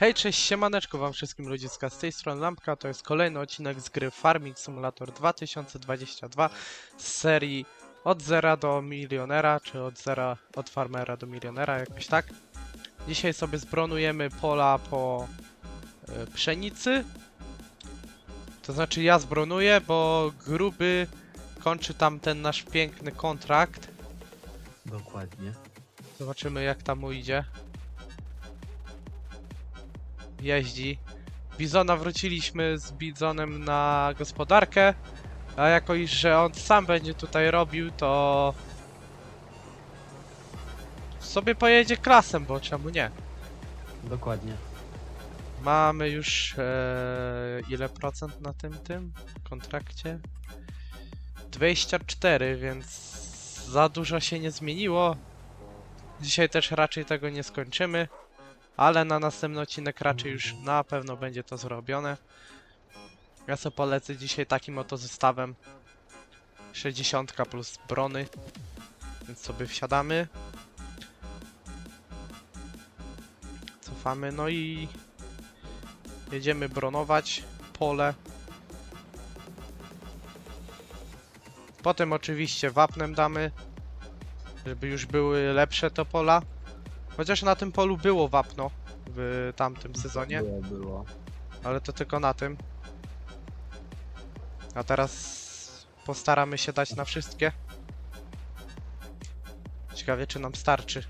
Hej, cześć, siemaneczko wam wszystkim ludziska, z tej strony Lampka, to jest kolejny odcinek z gry Farming Simulator 2022 z serii od zera do milionera, czy od zera, od farmera do milionera, jakoś tak. Dzisiaj sobie zbronujemy pola po e, pszenicy, to znaczy ja zbronuję, bo gruby kończy tam ten nasz piękny kontrakt. Dokładnie. Zobaczymy jak tam mu idzie. Jeździ. Bizona wróciliśmy z Bizonem na gospodarkę. A jako iż, że on sam będzie tutaj robił, to sobie pojedzie klasem, bo czemu nie? Dokładnie. Mamy już e, ile procent na tym tym kontrakcie? 24, więc za dużo się nie zmieniło. Dzisiaj też raczej tego nie skończymy, ale na następny odcinek raczej już na pewno będzie to zrobione. Ja sobie polecę dzisiaj takim oto zestawem 60 plus brony, więc sobie wsiadamy. Cofamy, no i Jedziemy bronować pole. Potem oczywiście wapnem damy, żeby już były lepsze to pola. Chociaż na tym polu było wapno w tamtym sezonie, Było, było. ale to tylko na tym. A teraz postaramy się dać na wszystkie. Ciekawie czy nam starczy.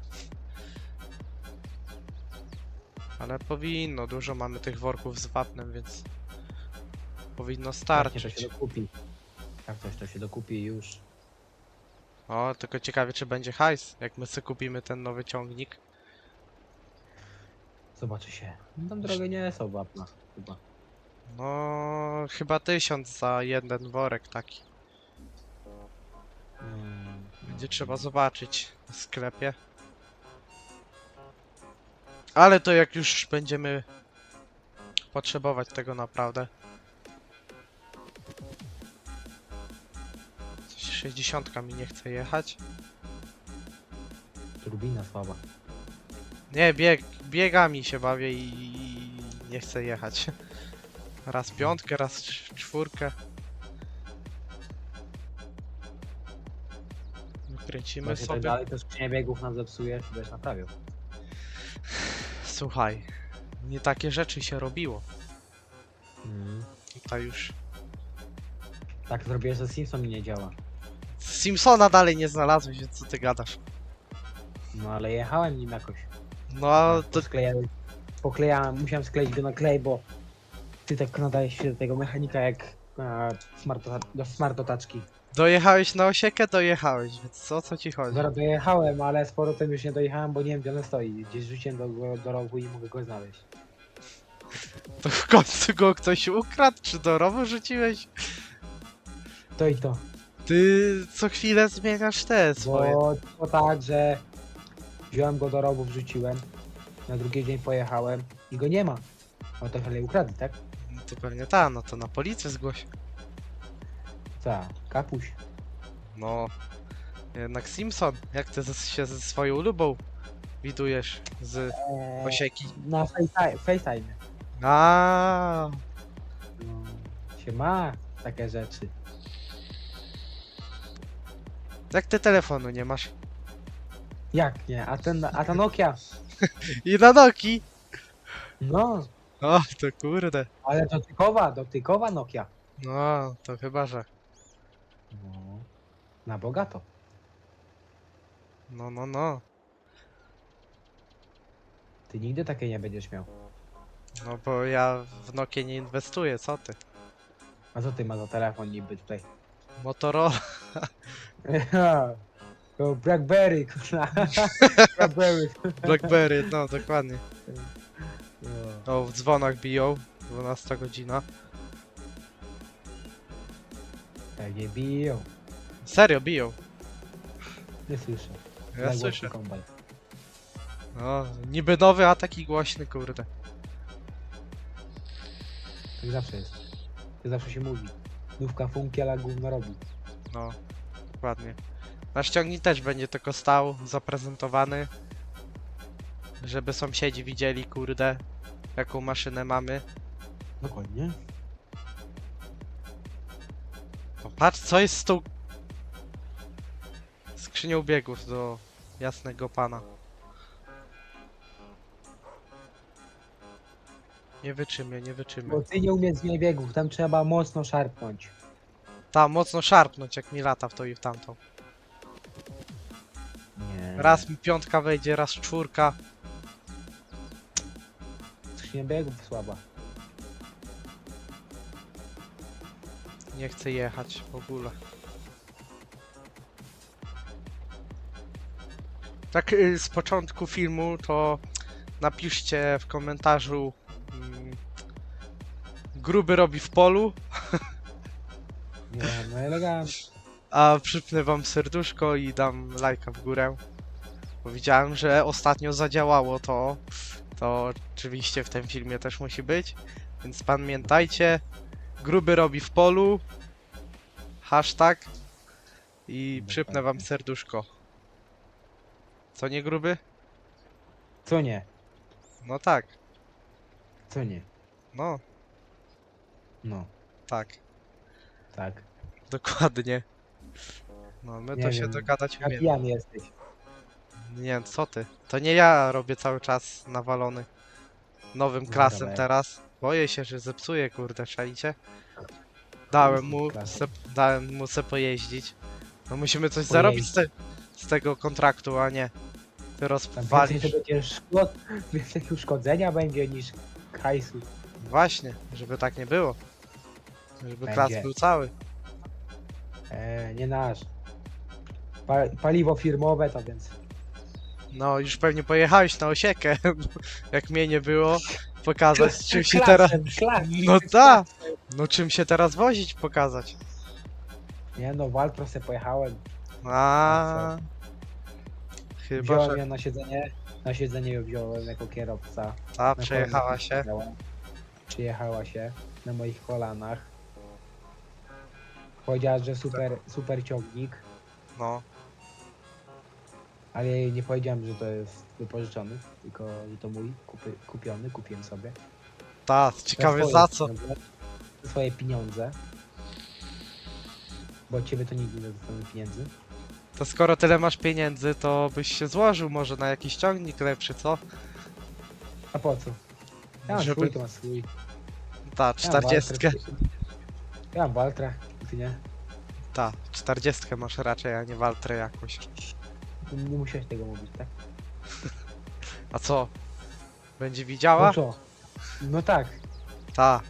Ale powinno, dużo mamy tych worków z wapnem, więc powinno Pewnie to starczyć. się dokupi. Jak coś to się dokupi już. O, tylko ciekawie czy będzie hajs, jak my sobie kupimy ten nowy ciągnik. Zobaczy się. No tam drogi nie są wapna. Chyba. No, chyba tysiąc za jeden worek taki. Mm, Będzie trzeba zobaczyć w sklepie. Ale to jak już będziemy potrzebować tego naprawdę. Coś 60 mi nie chce jechać. Turbina słaba. Nie, bieg, biegami się bawię i nie chcę jechać. Raz piątkę, raz cz- czwórkę. Kręcimy tak sobie. dalej to skrzynię biegów nam zepsuje, to będziesz naprawiał. Słuchaj, nie takie rzeczy się robiło. Mm. Tutaj już. Tak zrobiłeś, że Simpson mi nie działa. Simpsona dalej nie znalazłeś, więc co ty gadasz? No ale jechałem nim jakoś. No to Sklejałem. Poklejałem, musiałem skleić go na klej, bo ty tak nadajesz się do tego mechanika jak smarto, do smartotaczki. dojechałeś na osiekę, dojechałeś, więc o co ci chodzi? Zaraz dojechałem, ale z powrotem już nie dojechałem, bo nie wiem gdzie on stoi. Gdzieś rzuciłem do, do rogu i nie mogę go znaleźć. To w końcu go ktoś ukradł, czy do rowu rzuciłeś? To i to. Ty co chwilę zmieniasz te swoje. Bo to tak, że wziąłem go do rogu, wrzuciłem. Na drugi dzień pojechałem i go nie ma. No to chyba ukradli, tak? No to pewnie ta, no to na policję zgłoś. Co? Kapuś. No, jednak Simpson, jak ty ze, się ze swoją lubą widujesz z Eee, osieki? na FaceTime. FaceTime. A, No, się ma takie rzeczy. jak ty telefonu nie masz? Jak nie? A, ten, a ta Nokia? I na Noki? No, O, to kurde. ale dotykowa, dotykowa Nokia. No, to chyba, że. No, na bogato. No, no, no. Ty nigdy takiej nie będziesz miał. No bo ja w Nokie nie inwestuję, co ty? A co ty ma za telefon niby tutaj? Motorola. To Blackberry, kurwa. Blackberry. Blackberry, no dokładnie. No. O, w dzwonach biją. 12 godzina. Tak nie biją. Serio biją. Nie słyszę. Ja Za głośny słyszę. kombajn. No, niby nowy, a taki głośny, kurde. Tak zawsze jest. Tak zawsze się mówi. Nówka funki, ale gówno robi. No, dokładnie. Nasz ciągnik też będzie tylko stał, zaprezentowany. Żeby sąsiedzi widzieli, kurde. jaką maszynę mamy. Dokładnie. O, patrz, co jest z tą skrzynią biegów do jasnego pana. Nie wyczymię, nie wyczymię. Bo ty nie umiesz zmieniać biegów, tam trzeba mocno szarpnąć. Tam mocno szarpnąć, jak mi lata w to i w tamto. Nie. Raz mi piątka wejdzie, raz czwórka. Skrzynia biegów słaba. Nie chcę jechać w ogóle. Tak y, z początku filmu to napiszcie w komentarzu mm, gruby robi w polu, Nie, no elegancko. a przypnę wam serduszko i dam lajka w górę. Bo widziałem, że ostatnio zadziałało to. To oczywiście w tym filmie też musi być. Więc pamiętajcie, gruby robi w polu. Hashtag. I przypnę wam serduszko. Co nie gruby? Co nie? No tak. Co nie? No, No, tak. tak. Dokładnie. No, my Nie to się wiem, dogadać Ja umiemy. pijany jesteś. Nie, co ty? To nie ja robię cały czas nawalony nowym Dobra, klasem dawaj. teraz. Boję się, że zepsuję, kurde, szalicie? Dałem mu, se, dałem mu se pojeździć. No musimy coś zarobić z, te, z tego kontraktu, a nie ty Tam rozwalisz. więcej to będzie szkod... więcej uszkodzenia będzie niż hajsu. Właśnie, żeby tak nie było. Żeby Będzie. klas był cały. E, nie nasz. Pa, paliwo firmowe to więc. No, już pewnie pojechałeś na osiekę, jak mnie nie było. Pokazać, czym się Klasem, teraz... klasem, No klasem. tak. No czym się teraz wozić, pokazać. Nie no, Waltro se pojechałem. A. Chyba, Wziąłem że ją na siedzenie. Na siedzenie ją wziąłem jako kierowca. ta Na przejechała kolanach się. siedziała. Przyjechała się na moich kolanach. Powiedziała, że super, super ciągnik, No, ale jej nie powiedziałem, że to jest wypożyczony, tylko że to mój, kupy, kupiony, kupiłem sobie. ta, ciekawe swoje za co. pieniądze, swoje pieniądze. Bo od ciebie to nigdy nie dostanę pieniędzy. To skoro tyle masz pieniędzy, to byś się złożył może na jakiś ciągnik lepszy, co? A po co? Ja mam Żeby- swój, to ma swój. Ta, Ja mam czterdziestkę. Ja mam Waltra, ty nie? Ta, czterdziestkę masz raczej, a nie Waltrę jakąś. Nie nie musiałeś tego mówić, tak? A co? Będzie No widziała? co? No tak, Ta,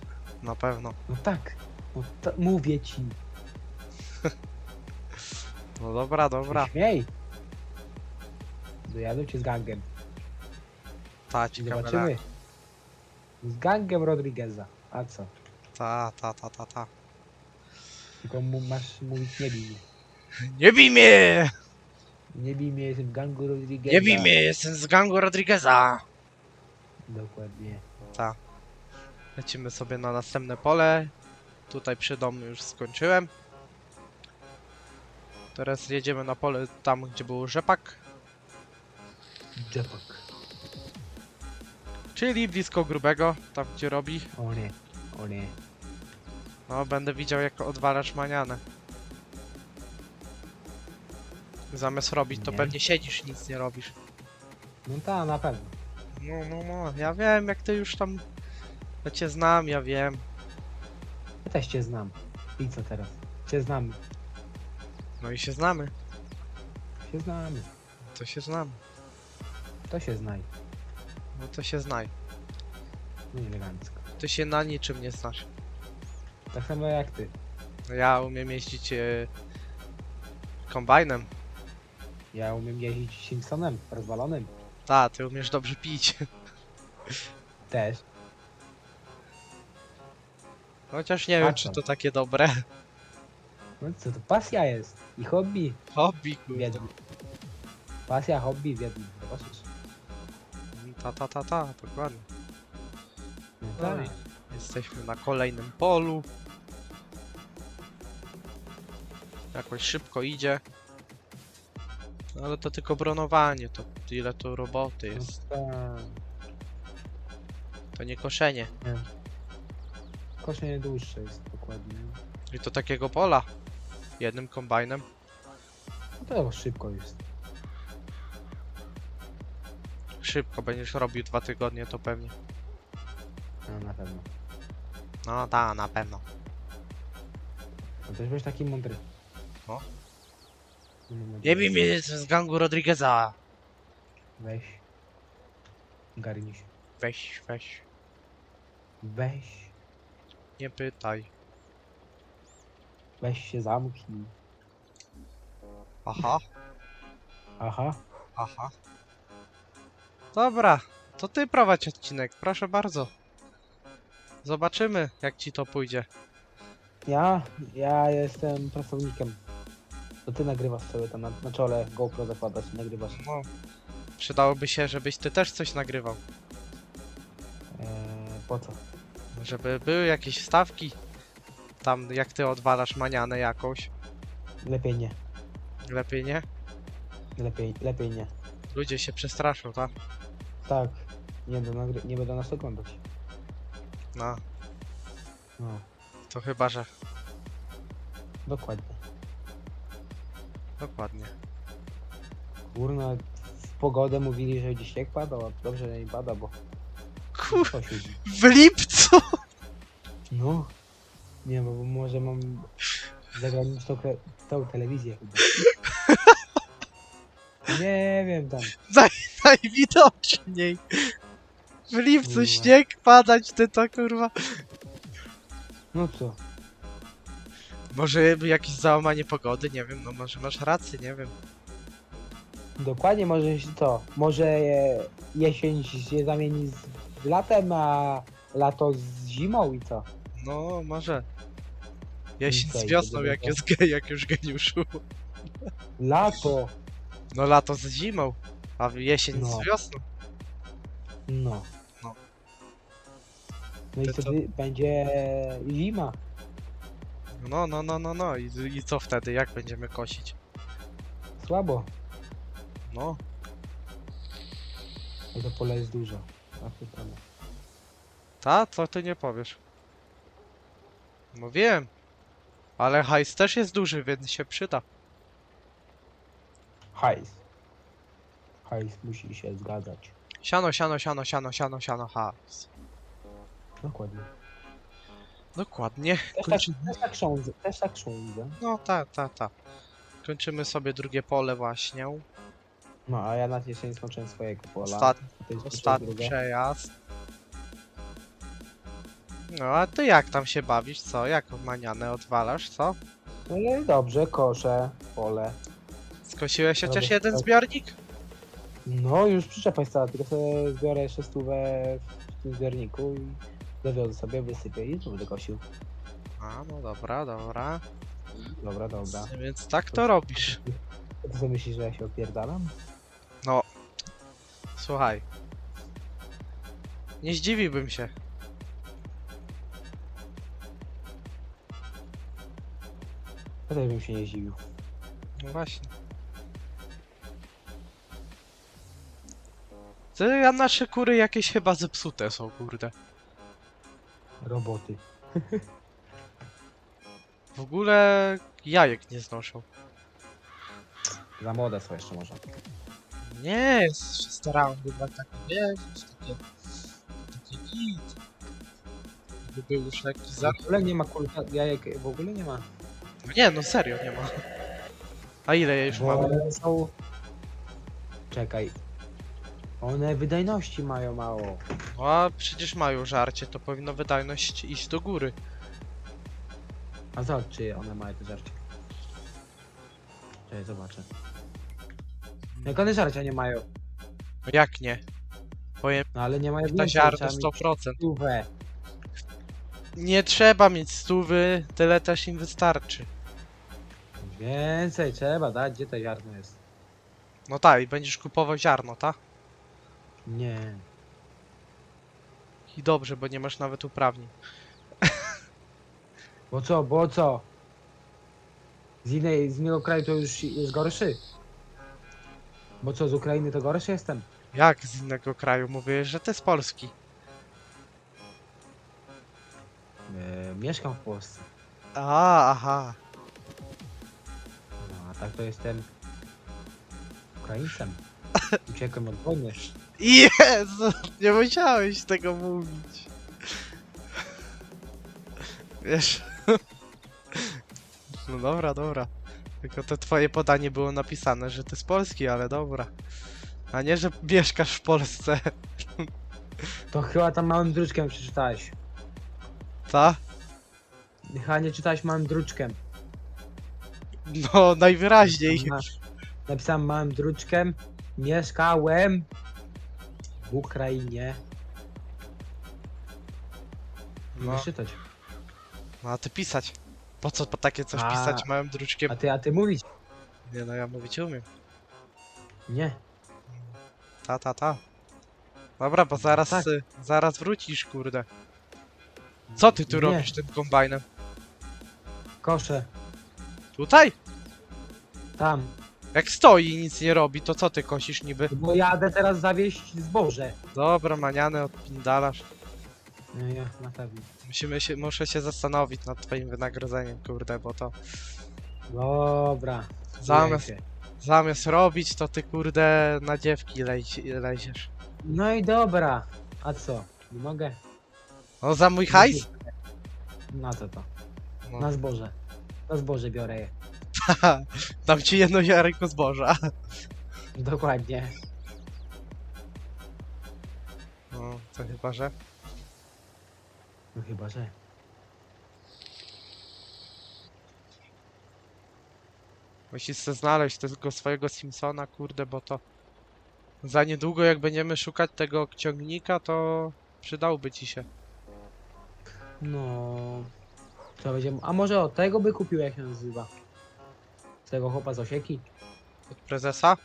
na pewno. no tak. No to, mówię ci. No dobra, dobra. Śmiej. Dojadę cię z gangiem. Ta, I ciekawe. zobaczymy. Z gangiem Rodrigueza. A co? Ta, ta, ta, ta, ta. Tylko mu, masz mówić nie bij mnie. Nie bij mnie! Nie bij mnie, jestem gangu Rodrigueza. Nie bij mnie, jestem z gangu Rodrigueza! Dokładnie. Lecimy sobie na następne pole. Tutaj przy domu już skończyłem. Teraz jedziemy na pole tam, gdzie był rzepak, Jetpack. czyli blisko grubego, tam gdzie robi. O nie. O nie. No, będę widział jak odwalasz manianę. Zamiast robić, to Nie. pewnie siedzisz i nic nie robisz. No ta, na pewno. No, no, no, ja wiem jak ty już tam... Ja cię znam, ja wiem. Ja też cię znam. I co teraz? Cię znamy. No i się znamy, Się znamy. to się znamy. To się znaj. No to się znaj. No elegancko. Ty się na niczym nie znasz. Tak samo jak ty. Ja umiem jeździć e, kombajnem. Ja umiem jeździć Simpsonem, rozwalonym. Ta, ty umiesz dobrze pić. Też. Chociaż nie wiem, czy to takie dobre. No co to pasja jest. I hobby Hobby, w kurde. jednym. Pasja, hobby w jednym. Zobaczysz. Ta, ta, ta, ta, dokładnie. No tak. jesteśmy na kolejnym polu. Jakoś szybko idzie. Ale to tylko bronowanie, to ile tu roboty No jest. tak. To nie koszenie. Nie. Koszenie dłuższe jest dokładnie. I to takiego pola. Jednym kombajnem. No to szybko jest. Szybko będziesz robił dwa tygodnie, to pewnie. No na pewno. No ta, na pewno. No też byłeś taki mądry. No. Nie bij mnie z gangu Rodrigueza. Weź. Garniś. Weź, weź. Weź. Nie pytaj. Weź się zamknij. Aha, Aha. aha. Dobra, to ty prowadź odcinek, proszę bardzo. Zobaczymy, jak ci to pójdzie. Ja, ja jestem pracownikiem. To ty nagrywasz sobie tam na, na czole GoPro zakładasz i nagrywasz. No, przydałoby się, żebyś ty też coś nagrywał. Eee, po co? Żeby były jakieś wstawki. Tam, jak ty odwalasz manianę jakąś. Lepiej nie. Lepiej nie? Lepiej, lepiej nie. Ludzie się przestraszą, tak? Tak. Nie, będę nagry- nie będę nas oglądać. No, No, to chyba, że... dokładnie. Dokładnie. Kurna, w pogodę mówili, że śnieg padał, a dobrze, że nie pada, bo Kur... W lipcu! No. Nie, bo może mam zagraniczną kre- tą telewizję chyba. Nie wiem tam. Najwidoczniej. W lipcu Kurwa. śnieg padać, ty to kurwa. No co? Może jakieś załamanie pogody, nie wiem, no może masz rację, nie wiem. Dokładnie może się to. Może e, jesień się zamieni z latem, a lato z zimą i co? No, może. Jesień z wiosną, jak dobra. jest ge, jak już geniuszu. Lato! No lato z zimą, a jesień No. z wiosną. No. No. No i To co? wtedy będzie zima. No, no, no, no, no. I, I co wtedy? Jak będziemy kosić? Słabo. No, I to pole jest dużo. Ta? Co ty nie powiesz? No wiem. Ale hajs też jest duży, więc się przyda. Hajs. Hajs musi się zgadzać. Siano, siano, siano, siano, siano, siano, hajs. Dokładnie. Dokładnie. Też tak, Kończy... też tak sządzę. Też tak sządzę. No, ta, ta, ta. Kończymy sobie drugie pole właśnie. No a ja na jeszcze nie skończyłem swojego pola. To jest ostatni drugie. przejazd. No, a ty jak tam się bawisz, co? Jak manianę odwalasz, co? No i dobrze, koszę pole. Skosiłeś chociaż Robię jeden tak. zbiornik? No już przyczepa jest cała, tylko sobie zbiorę jeszcze stówę w tym zbiorniku i dowiozę sobie, wysypię i tu będę kosił. A, no dobra, dobra. Dobra, dobra. Więc tak to robisz. Ty co myślisz, że ja się opierdalam? Słuchaj. Nie zdziwiłbym się. Ja też bym się nie zdziwił. No właśnie. Ty, a nasze kury jakieś chyba zepsute są, kurde. Roboty. W ogóle jajek nie znoszą. Za młode są jeszcze może. Nie, się starałem wybrać takie, wiesz, takie... Takie git. By był już lekki za... W ogóle nie ma kulka, jajek w ogóle nie ma. Nie, no serio, nie ma. A ile ja już mam? są... Czekaj. One wydajności mają mało. No a przecież mają żarcie, to powinno wydajność iść do góry. A zobacz, czy one mają te żarcie. Czekaj, zobaczę. Jak one żarcia nie mają. No jak nie? Powiem, No ale nie mają na więcej, ziarno trzeba mieć 100%. stówę. Nie trzeba mieć stówy, tyle też im wystarczy. Więcej trzeba dać, gdzie to ziarno jest? No tak, i będziesz kupował ziarno, tak? Nie. I dobrze, bo nie masz nawet uprawnień. Bo co, bo co? Z, innej, z innego kraju to już jest gorszy. Bo co, z Ukrainy to gorszy jestem? Jak z innego kraju? Mówię, że ty z Polski. mieszkam w Polsce. A, aha. No, a tak to jestem Ukraińcem. Uciekłem od wojny. Jezu, nie musiałeś tego mówić. Wiesz. No dobra, dobra. Tylko to twoje podanie było napisane, że ty z Polski, ale dobra. A nie, że mieszkasz w Polsce. To chyba tam małym druczkiem przeczytałeś. Ta? Chyba nie czytałeś małym druczkiem. No, najwyraźniej. Na- Napisałem małym druczkiem. Mieszkałem w Ukrainie. No, czytać. no a ty pisać. Po co po takie coś A. pisać małym druczkiem? A ty, a ty mówić? Nie no, ja mówić umiem. Nie. Ta, ta, ta. Dobra, bo zaraz, tak. y, zaraz wrócisz, kurde. Co ty tu Nie. robisz tym kombajnem? Kosze. Tutaj? Tam. Jak stoi i nic nie robi, to co ty kosisz niby? Bo jadę teraz zawieźć zboże. Dobra, maniany odpindalasz. Nie, ja, na pewno. Musimy się, muszę się zastanowić nad twoim wynagrodzeniem, kurde, bo to Dobra. zamiast, Wiecie. zamiast robić, to ty kurde na dziewki leć, leziesz. No i dobra. A co? Nie mogę? No za mój hajs? Na co to? No. Na zboże. Na zboże biorę je. Dam ci jedno ziarenko zboża. Dokładnie. No, to chyba, że... No chyba, że. Musisz sobie znaleźć tylko swojego Simpsona, kurde, bo to za niedługo jak będziemy szukać tego ciągnika, to przydałby ci się. No. Co będzie. A może tego by kupił, jak się nazywa? Tego chłopa z osieki? Od prezesa?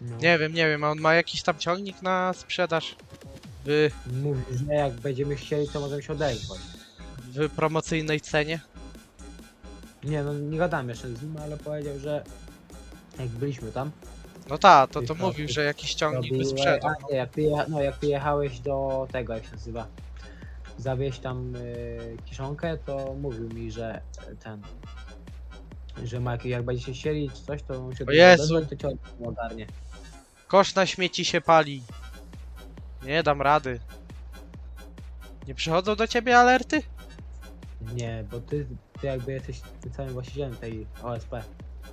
No. Nie wiem, nie wiem, a on ma jakiś tam ciągnik na sprzedaż w, Mówi, że jak będziemy chcieli, to możemy się odezwać. w promocyjnej cenie. Nie, no nie gadałem jeszcze z nim, ale powiedział, że jak byliśmy tam, No ta, to to Tylko- mówił, że jakiś ciągnik by sprzedał. a, nie, jak, ty, jecha- no, jak ty jechałeś do tego, jak się nazywa, zawieźć tam y, kiszonkę, to mówił mi, że ten, że ma, jak, jak będziecie chcieli czy coś, to się O Jezu! odezwać, to cię ogarnie. Kosz na śmieci się pali. Nie dam rady. Nie przychodzą do ciebie alerty? Nie, bo ty, ty jakby jesteś tym samym właścicielem tej OSP.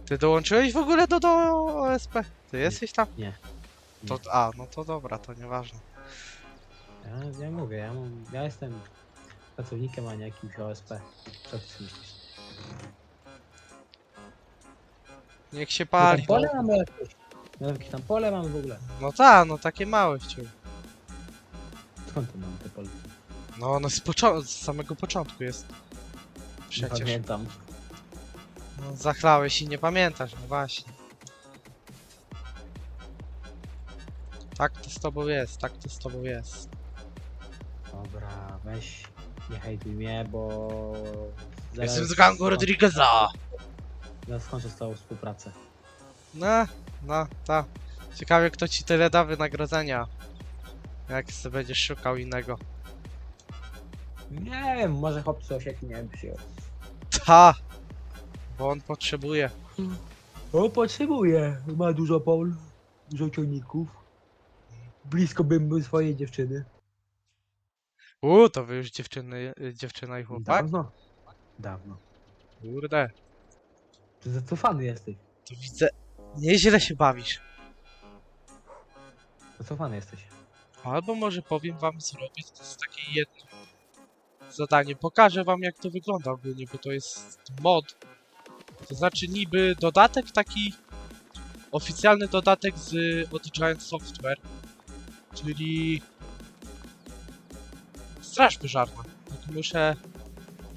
Ty dołączyłeś w ogóle do, do OSP? Ty jesteś tam? Nie. To, a, no to dobra, to nieważne. Ja, ja mówię, ja, mam, ja jestem pracownikiem, a nie jakimś OSP. Co ty myślisz? Niech się pali. tam pole mamy jakieś? My jakieś tam pole mamy w ogóle? No ta, no takie małe wciąż. Skąd tu mamy te pole? No, no z, poczo- z samego początku jest. Nie Przecież. pamiętam. No, zachlałeś i nie pamiętasz, no właśnie. Tak to z tobą jest, tak to z tobą jest. Dobra, weź, nie hejtuj mnie, bo... Jestem z gangu Rodrigueza! Zaraz skończę z tą współpracę. No, no, ta. Ciekawie kto ci tyle da wynagrodzenia. Jak sobie będziesz szukał innego. Nie wiem, może chłopcy osieki nie wiem przyjął. Ta! Bo on potrzebuje. O, potrzebuje. Ma dużo pol, dużo ciągników. Blisko bym był swojej dziewczyny. Uuu, to wy już dziewczyny, dziewczyna i chłopak? Dawno. Dawno. Kurde, Ty zacofany jesteś. to widzę. Nieźle się bawisz. Zacofany jesteś. Albo może powiem wam zrobić, to jest takie jedno zadanie. Pokażę wam jak to wygląda ogólnie, bo to jest mod. To znaczy niby dodatek taki, oficjalny dodatek z, od Giant Software, czyli straż pożarna. Tylko muszę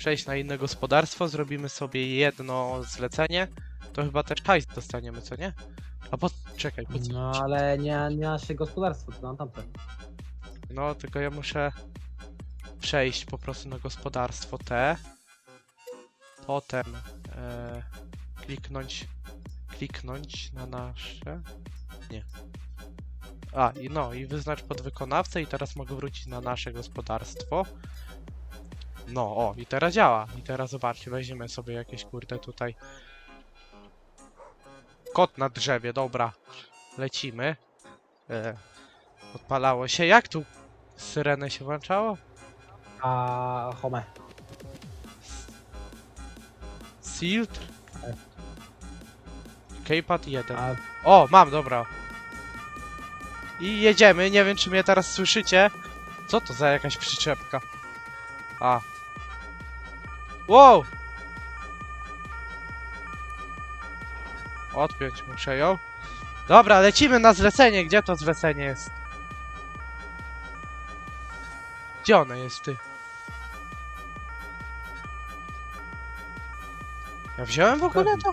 przejść na inne gospodarstwo, zrobimy sobie jedno zlecenie, to chyba też hajs dostaniemy, co nie? A po... czekaj, po co? No ale nie, nie nasze gospodarstwo, to nam tamte. No, tylko ja muszę przejść po prostu na gospodarstwo te. Potem e, kliknąć, kliknąć na nasze. Nie. A, i no, i wyznacz podwykonawcę i teraz mogę wrócić na nasze gospodarstwo. No, o, i teraz działa. I teraz zobaczcie, weźmiemy sobie jakieś kurde tutaj. Kot na drzewie, dobra. Lecimy. E, odpalało się. Jak tu syrenę się włączało? A home. Sealed? Keypad 1. A O, mam, dobra. I jedziemy, nie wiem czy mnie teraz słyszycie. Co to za jakaś przyczepka? A. Wow! Odpiąć muszę ją. Dobra, lecimy na zlecenie. Gdzie to zlecenie jest? Gdzie ono jest, ty? Ja wziąłem w ogóle to?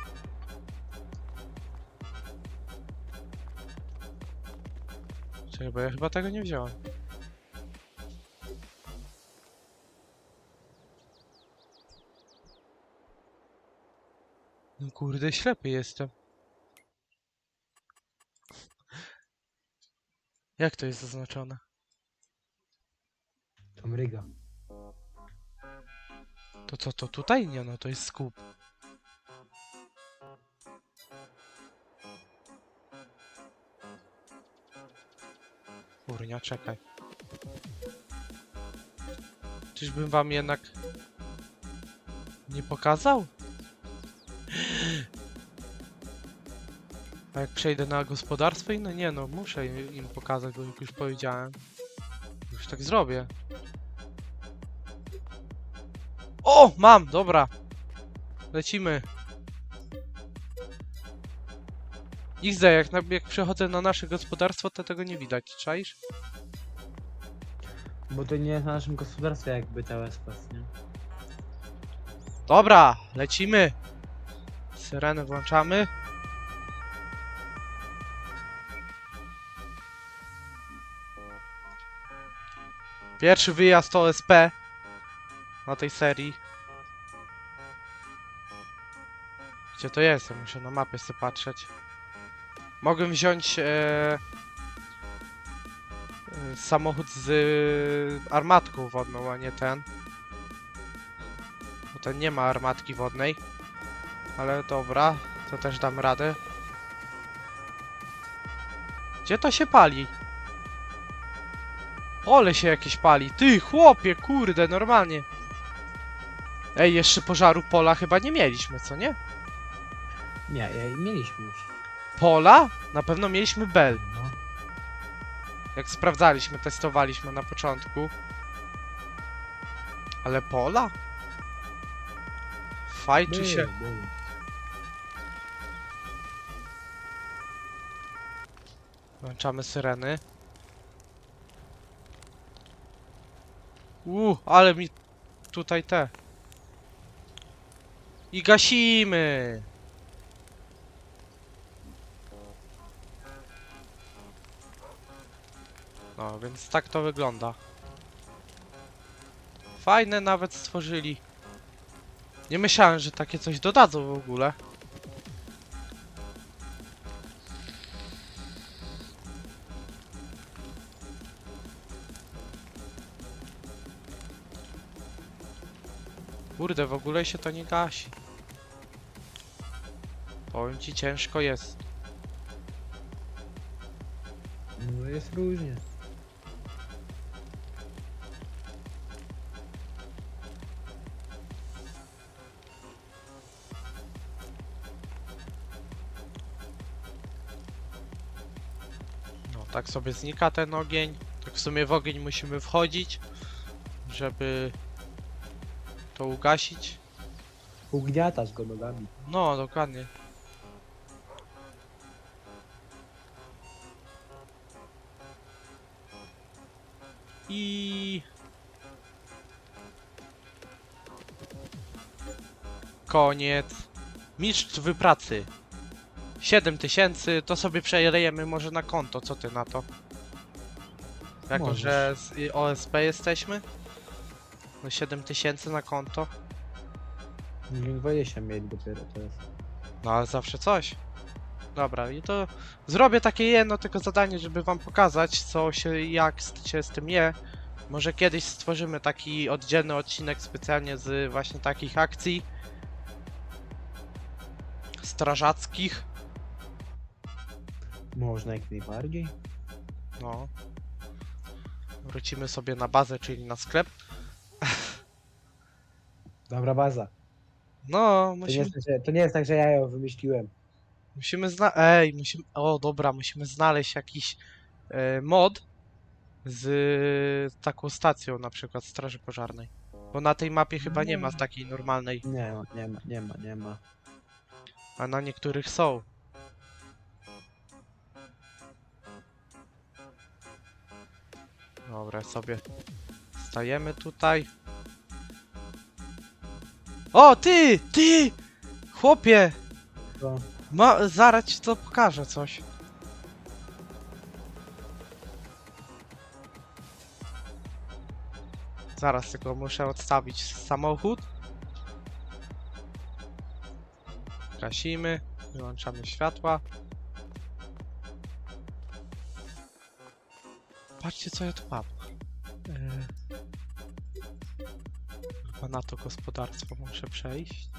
Czekaj, bo ja chyba tego nie wziąłem. Kurde, ślepy jestem. Jak to jest zaznaczone? to mryga. To co, to tutaj? Nie no, to jest skup. Kurnia, czekaj. Czyżbym wam jednak nie pokazał? A jak przejdę na gospodarstwo inne? Nie no, muszę im im pokazać, bo jak już powiedziałem. Już tak zrobię. O, mam, dobra. Lecimy. XD, jak, na, jak przechodzę na nasze gospodarstwo, to tego nie widać, czaisz? Bo to nie jest na naszym gospodarstwie jakby cały spas, nie? Dobra, lecimy. Syrenę włączamy. Pierwszy wyjazd OSP na tej serii. Gdzie to jest? Muszę na mapie sobie patrzeć. Mogę wziąć e, e, samochód z e, armatką wodną, a nie ten. Bo ten nie ma armatki wodnej. Ale dobra, to też dam radę. Gdzie to się pali? Ole się jakieś pali. Ty, chłopie, kurde, normalnie. Ej, jeszcze pożaru pola chyba nie mieliśmy, co nie? Nie, e, mieliśmy już. Pola? Na pewno mieliśmy bel. No. Jak sprawdzaliśmy, testowaliśmy na początku. Ale pola? Fajczy się. Włączamy syreny. Uuu, ale mi tutaj te. I gasimy! No, więc tak to wygląda. Fajne nawet stworzyli. Nie myślałem, że takie coś dodadzą w ogóle. Kurde, w ogóle się to nie gasi. Powiem ci, ciężko jest. No jest różnie. No, tak sobie znika ten ogień. Tak w sumie w ogień musimy wchodzić, żeby to ugasić. Ugniatasz go nogami. No, dokładnie. I... Koniec. Mistrz wypracy. 7000, to sobie przelejemy może na konto, co ty na to? Jako, Możesz. że z OSP jesteśmy? No 7000 na konto. Milion 20 mieli dopiero teraz. No ale zawsze coś. Dobra, i to zrobię takie jedno tylko zadanie, żeby wam pokazać, co się, jak z- się z tym je. Może kiedyś stworzymy taki oddzielny odcinek specjalnie z właśnie takich akcji strażackich. Można jak najbardziej. No. Wrócimy sobie na bazę, czyli na sklep. Dobra baza. No, To nie, musimy, jest, tak, że, to nie jest tak, że ja ją wymyśliłem. musimy zna... Ej, musimy... O, dobra, musimy znaleźć jakiś e, mod z taką stacją, na przykład Straży Pożarnej. Bo na tej mapie chyba nie ma takiej normalnej, Nie ma, nie ma, nie ma, nie ma. a na niektórych są. Dobra, sobie stajemy tutaj. O, ty! Ty! Chłopie! To, Ma, zaraz ci to pokażę coś. Zaraz tylko muszę odstawić samochód. Gasimy, wyłączamy światła. Patrzcie co ja tu mam. Chyba na to gospodarstwo muszę przejść.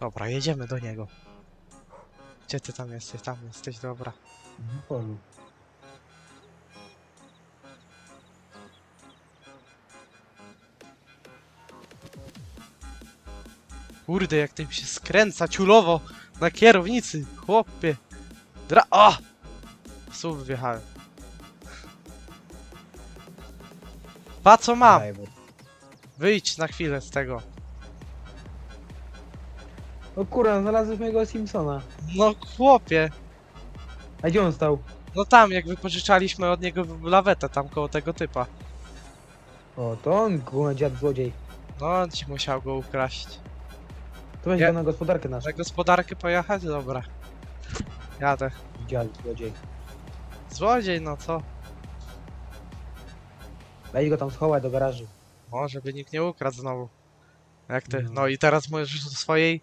Dobra, jedziemy do niego. Gdzie ty tam jesteś? Tam jesteś, dobra. w polu. Kurde, jak tym się skręca ciulowo na kierownicy, chłopie. Dra... O! W słów wjechałem. Pa co mam? Daj, bo- Wyjdź na chwilę z tego. O kurwa, znalazłeś mojego Simpsona. No chłopie. A gdzie on stał? No tam, jak wypożyczaliśmy od niego lawetę tam koło tego typa. O, to on, kurwa, dziad złodziej. No on ci musiał go ukraść. To weź Ja- go na gospodarkę naszą. Na gospodarkę pojechać? Dobra. Jadę. Dziad złodziej. Złodziej, no co? Weź go tam schować do garażu. O, żeby nikt nie ukradł znowu. Jak ty? No. No i teraz możesz do swojej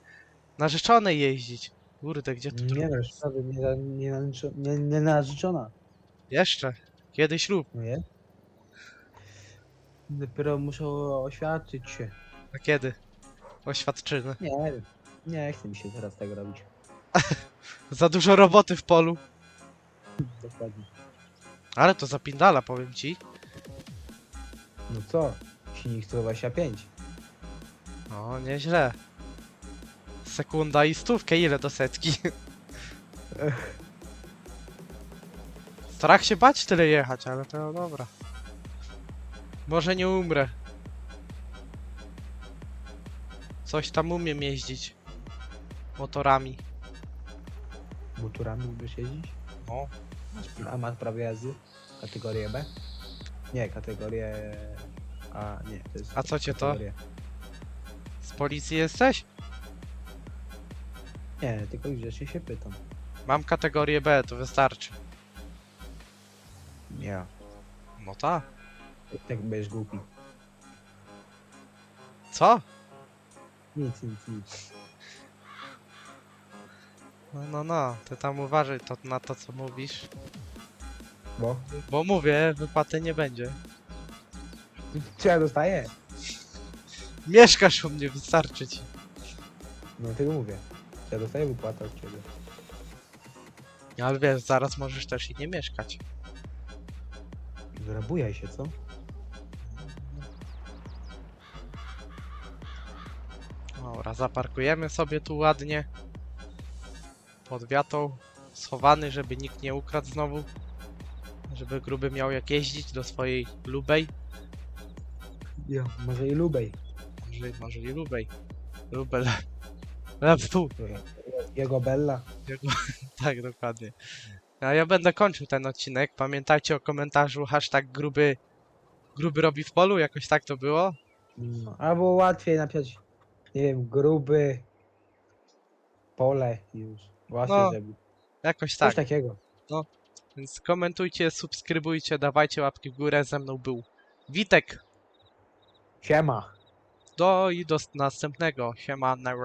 narzeczonej jeździć. Kurde, gdzie tu Nie wiesz, sobie nie, nie, nie, nie, nie narzeczona. Jeszcze. Kiedy ślub? No jest? Dopiero muszę oświadczyć się. A kiedy? Oświadczyny. Nie wiem. Nie chce mi się teraz tego robić. Za dużo roboty w polu. Dokładnie. Ale to zapindala, powiem ci. No co? Silnik 125. O, nieźle. Sekunda i stówkę, ile do setki? Strach się bać tyle jechać, ale to dobra. Może nie umrę. Coś tam umiem jeździć. Motorami. Motorami lubisz jeździć? No. A masz prawo jazdy? Kategorię B? Nie, kategorię... A, nie, to jest... A co cię to? kategoria- Z policji jesteś? Nie, tylko grzecznie się pytam. Mam kategorię B, to wystarczy. Nie. No tak. Tak będziesz głupi. Co? Nic, nic, nic. No, no, no. Ty tam uważaj to, na to, co mówisz. Bo? Bo mówię, wypłaty nie będzie. Co ja dostaję? Mieszkasz u mnie, wystarczy ci. No tego mówię. Co ja dostaję wypłatę od ciebie. Ale wiesz, zaraz możesz też i nie mieszkać. Zrabujaj się, co? Dobra, zaparkujemy sobie tu ładnie. Pod wiatą. Schowany, żeby nikt nie ukradł znowu. Żeby gruby miał jak jeździć do swojej lubej. Ja. Może i lubej. Może, może i lubej. Lubel. E, tu. Jego Bella. Tak, dokładnie. A ja będę kończył ten odcinek. Pamiętajcie o komentarzu hashtag gruby, gruby robi w polu, jakoś tak to było. No. Albo łatwiej napisać, nie wiem, gruby pole już. Łatwiej No, zrobić. Jakoś Coś tak. takiego. Więc komentujcie, subskrybujcie, dawajcie łapki w górę. Ze mną był Witek. Siema. Do i do następnego. Siema, na